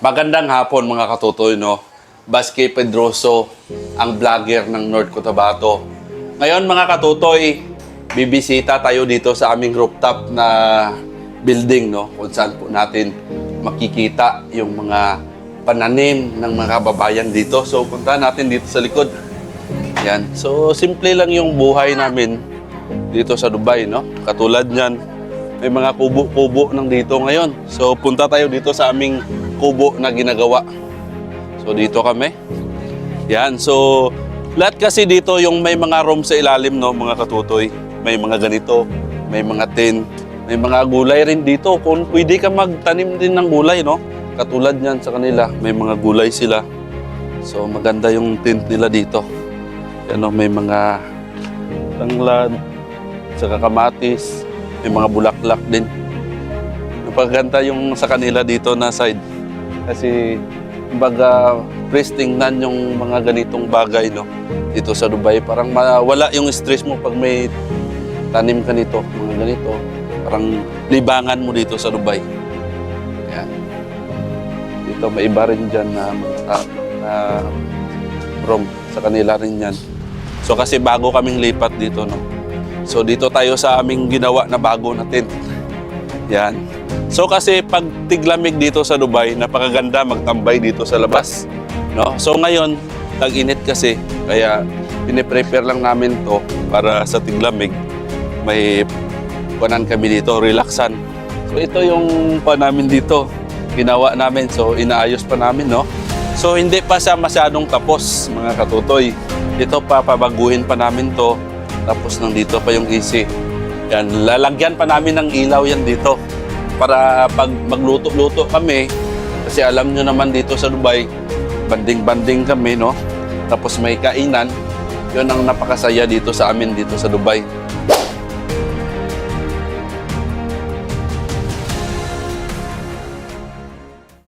Magandang hapon mga katutoy, no? Baske Pedroso, ang vlogger ng North Cotabato. Ngayon mga katutoy, bibisita tayo dito sa aming rooftop na building, no? Kung saan po natin makikita yung mga pananim ng mga kababayan dito. So, punta natin dito sa likod. Yan. So, simple lang yung buhay namin dito sa Dubai, no? Katulad niyan, may mga kubo-kubo nang dito ngayon. So, punta tayo dito sa aming kubo na ginagawa. So, dito kami. Yan. So, lahat kasi dito yung may mga room sa ilalim, no, mga katutoy. May mga ganito, may mga tin, may mga gulay rin dito. Kung pwede ka magtanim din ng gulay, no? Katulad niyan sa kanila, may mga gulay sila. So, maganda yung tint nila dito. Yan, no, may mga tanglad, saka kamatis, may mga bulaklak din. Napaganda yung sa kanila dito na side. Kasi, kumbaga, fresh tingnan yung mga ganitong bagay, no? Dito sa Dubai. Parang wala yung stress mo pag may tanim ka nito, mga ganito. Parang libangan mo dito sa Dubai. Yan. Dito, may iba rin dyan na mga ta- na room. Sa kanila rin yan. So, kasi bago kaming lipat dito, no? So dito tayo sa aming ginawa na bago na tent. Yan. So kasi pag tiglamig dito sa Dubai, napakaganda magtambay dito sa labas. No? So ngayon, tag-init kasi, kaya piniprepare lang namin to para sa tiglamig. May kunan kami dito, relaxan. So ito yung pa namin dito. Ginawa namin, so inaayos pa namin, no? So hindi pa siya masyadong tapos, mga katutoy. Ito pa, pabaguhin pa namin to. Tapos nandito pa yung AC. Yan, lalagyan pa namin ng ilaw yan dito. Para pag magluto-luto kami, kasi alam nyo naman dito sa Dubai, banding-banding kami, no? Tapos may kainan. Yun ang napakasaya dito sa amin dito sa Dubai.